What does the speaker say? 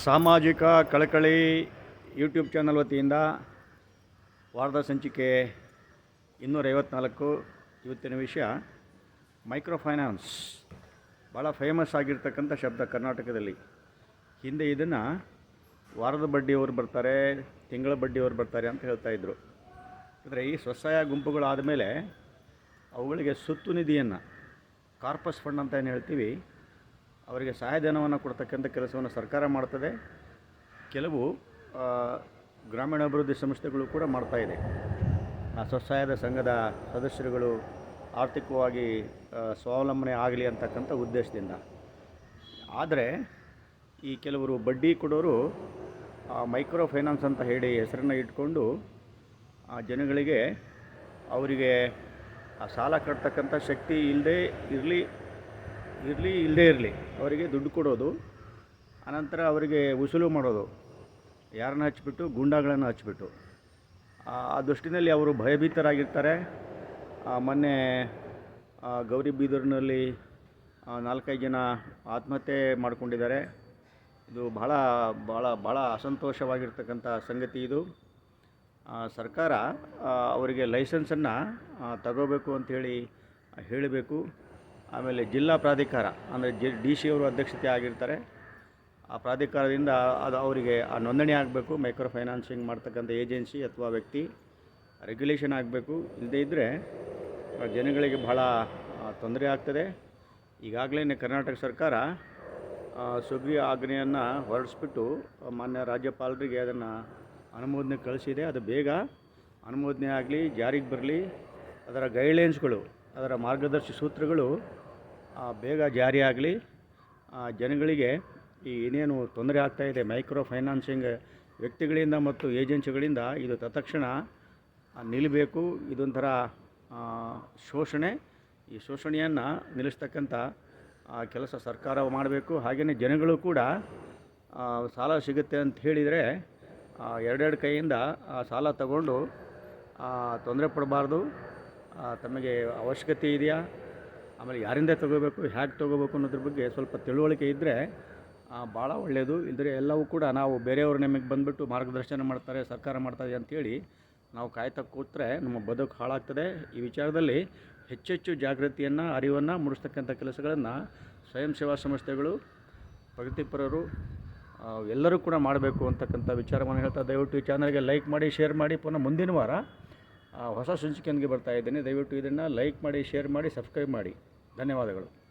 ಸಾಮಾಜಿಕ ಕಳಕಳಿ YouTube channel ವತಿಯಿಂದ ವಾರದ ಸಂಚಿಕೆ ಇನ್ನೂರೈವತ್ನಾಲ್ಕು. ಇವತ್ತಿನ ವಿಷಯ ಮೈಕ್ರೋ ಫೈನಾನ್ಸ್ ಭಾಳ ಫೇಮಸ್ ಆಗಿರ್ತಕ್ಕಂಥ ಶಬ್ದ ಕರ್ನಾಟಕದಲ್ಲಿ. ಹಿಂದೆ ಇದನ್ನು ವಾರದ ಬಡ್ಡಿಯವರು ಬರ್ತಾರೆ, ತಿಂಗಳ ಬಡ್ಡಿಯವರು ಬರ್ತಾರೆ ಅಂತ ಹೇಳ್ತಾಯಿದ್ರು ಅಂದರೆ ಈ ಸ್ವಸಹಾಯ ಗುಂಪುಗಳಾದ ಮೇಲೆ ಅವುಗಳಿಗೆ ಸುತ್ತು ನಿಧಿಯನ್ನು, ಕಾರ್ಪಸ್ ಫಂಡ್ ಅಂತ ಏನು ಹೇಳ್ತೀವಿ ಅವರಿಗೆ ಸಹಾಯಧನವನ್ನು ಕೊಡ್ತಕ್ಕಂಥ ಕೆಲಸವನ್ನು ಸರ್ಕಾರ ಮಾಡ್ತದೆ. ಕೆಲವು ಗ್ರಾಮೀಣಾಭಿವೃದ್ಧಿ ಸಂಸ್ಥೆಗಳು ಕೂಡ ಮಾಡ್ತಾಯಿದೆ ಆ ಸ್ವಸಹಾಯದ ಸಂಘದ ಸದಸ್ಯರುಗಳು ಆರ್ಥಿಕವಾಗಿ ಸ್ವಾವಲಂಬನೆ ಆಗಲಿ ಅಂತಕ್ಕಂಥ ಉದ್ದೇಶದಿಂದ. ಆದರೆ, ಈ ಕೆಲವರು ಬಡ್ಡಿ ಕೊಡೋರು ಮೈಕ್ರೋ ಫೈನಾನ್ಸ್ ಅಂತ ಹೇಳಿ ಹೆಸರನ್ನು ಇಟ್ಕೊಂಡು, ಆ, ಜನಗಳಿಗೆ ಅವರಿಗೆ, ಆ, ಸಾಲ ಕಟ್ತಕ್ಕಂಥ ಶಕ್ತಿ ಇಲ್ಲದೆ ಇರಲಿ ಇರಲಿ ಇಲ್ಲದೇ ಇರಲಿ. ಅವರಿಗೆ ದುಡ್ಡು ಕೊಡೋದು, ಆನಂತರ ಅವರಿಗೆ ವಸೂಲು ಮಾಡೋದು. ಯಾರನ್ನ ಹಚ್ಚಿಬಿಟ್ಟು, ಗೂಂಡಾಗಳನ್ನು ಹಚ್ಚಿಬಿಟ್ಟು. ಆ ದೃಷ್ಟಿನಲ್ಲಿ ಅವರು ಭಯಭೀತರಾಗಿರ್ತಾರೆ. ಮೊನ್ನೆ ಗೌರಿ ಬೀದರ್ನಲ್ಲಿ ನಾಲ್ಕೈದು ಜನ ಆತ್ಮಹತ್ಯೆ ಮಾಡಿಕೊಂಡಿದ್ದಾರೆ. ಇದು ಭಾಳ ಭಾಳ ಭಾಳ ಅಸಂತೋಷವಾಗಿರ್ತಕ್ಕಂಥ ಸಂಗತಿ ಇದು. ಸರ್ಕಾರ ಅವರಿಗೆ ಲೈಸೆನ್ಸನ್ನು ತಗೋಬೇಕು ಅಂಥೇಳಿ ಹೇಳಬೇಕು. ಆಮೇಲೆ ಜಿಲ್ಲಾ ಪ್ರಾಧಿಕಾರ, ಅಂದರೆ ಜಿ, ಡಿ ಸಿ ಅವರು ಅಧ್ಯಕ್ಷತೆ ಆಗಿರ್ತಾರೆ. ಆ ಪ್ರಾಧಿಕಾರದಿಂದ ಅದು ಅವರಿಗೆ ಆ ನೋಂದಣಿ ಆಗಬೇಕು ಮೈಕ್ರೋ ಫೈನಾನ್ಸಿಂಗ್ ಮಾಡ್ತಕ್ಕಂಥ ಏಜೆನ್ಸಿ ಅಥವಾ ವ್ಯಕ್ತಿ, ರೆಗ್ಯುಲೇಷನ್ ಆಗಬೇಕು. ಇಲ್ಲದೇ ಇದ್ದರೆ ಜನಗಳಿಗೆ ಭಾಳ ತೊಂದರೆ ಆಗ್ತದೆ. ಈಗಾಗಲೇ ಕರ್ನಾಟಕ ಸರ್ಕಾರ ಸುಗ್ರೀ ಆಜ್ಞೆಯನ್ನು ಹೊರಡಿಸ್ಬಿಟ್ಟು ಮಾನ್ಯ ರಾಜ್ಯಪಾಲರಿಗೆ ಅದನ್ನು ಅನುಮೋದನೆ ಕಳಿಸಿದೆ. ಅದು ಬೇಗ ಅನುಮೋದನೆ ಆಗಲಿ, ಜಾರಿಗೆ ಬರಲಿ. ಅದರ ಗೈಡ್ಲೈನ್ಸ್ಗಳು ಅದರ ಮಾರ್ಗದರ್ಶಿ ಸೂತ್ರಗಳು ಬೇಗ ಜಾರಿಯಾಗಲಿ ಜನಗಳಿಗೆ ಈ ಏನೇನು ತೊಂದರೆ ಆಗ್ತಾ ಇದೆ ಮೈಕ್ರೋ ಫೈನಾನ್ಸಿಂಗ್ ವ್ಯಕ್ತಿಗಳಿಂದ ಮತ್ತು ಏಜೆನ್ಸಿಗಳಿಂದ ಇದು ತತ್ಕ್ಷಣ ನಿಲ್ಲಬೇಕು. ಇದೊಂಥರ ಶೋಷಣೆ. ಈ ಶೋಷಣೆಯನ್ನು ನಿಲ್ಲಿಸ್ತಕ್ಕಂಥ ಕೆಲಸ ಸರ್ಕಾರ ಮಾಡಬೇಕು. ಹಾಗೆಯೇ ಜನಗಳು ಕೂಡ ಸಾಲ ಸಿಗುತ್ತೆ ಅಂತ ಹೇಳಿದರೆ ಎರಡೆರಡು ಕೈಯಿಂದ, ಆ, ಸಾಲ ತಗೊಂಡು ತೊಂದರೆ ಪಡಬಾರ್ದು. ತಮಗೆ ಅವಶ್ಯಕತೆ ಇದೆಯಾ? ಆಮೇಲೆ ಯಾರಿಂದ ತಗೋಬೇಕು ಹೇಗೆ ತಗೋಬೇಕು ಅನ್ನೋದ್ರ ಬಗ್ಗೆ ಸ್ವಲ್ಪ ತಿಳುವಳಿಕೆ ಇದ್ದರೆ ಭಾಳ ಒಳ್ಳೆಯದು ಇಲ್ಲದ್ರೆ ಎಲ್ಲವೂ ಕೂಡ ನಾವು ಬೇರೆಯವರು ನಮಗೆ ಬಂದುಬಿಟ್ಟು ಮಾರ್ಗದರ್ಶನ ಮಾಡ್ತಾರೆ, ಸರ್ಕಾರ ಮಾಡ್ತಾರೆ ಅಂಥೇಳಿ ನಾವು ಕಾಯ್ತಾ ಕೂತ್ರೆ ನಮ್ಮ ಬದುಕು ಹಾಳಾಗ್ತದೆ. ಈ ವಿಚಾರದಲ್ಲಿ ಹೆಚ್ಚೆಚ್ಚು ಜಾಗೃತಿಯನ್ನು, ಅರಿವನ್ನು ಮೂಡಿಸ್ತಕ್ಕಂಥ ಕೆಲಸಗಳನ್ನು ಸ್ವಯಂ ಸೇವಾ ಸಂಸ್ಥೆಗಳು ಪ್ರಗತಿಪರರು ಎಲ್ಲರೂ ಕೂಡ ಮಾಡಬೇಕು ಅಂತಕ್ಕಂಥ ವಿಚಾರವನ್ನು ಹೇಳ್ತಾ ದಯವಿಟ್ಟು ಈ ಚಾನಲ್ಗೆ ಲೈಕ್ ಮಾಡಿ ಶೇರ್ ಮಾಡಿ. ಪುನಃ ಮುಂದಿನ ವಾರ ಹೊಸ ಸಂಚಿಕೆಯೊಂದಿಗೆ ಬರ್ತಾ ಇದ್ದೇನೆ. ದಯವಿಟ್ಟು ಇದನ್ನು ಲೈಕ್ ಮಾಡಿ ಶೇರ್ ಮಾಡಿ ಸಬ್ಸ್ಕ್ರೈಬ್ ಮಾಡಿ. ಧನ್ಯವಾದಗಳು.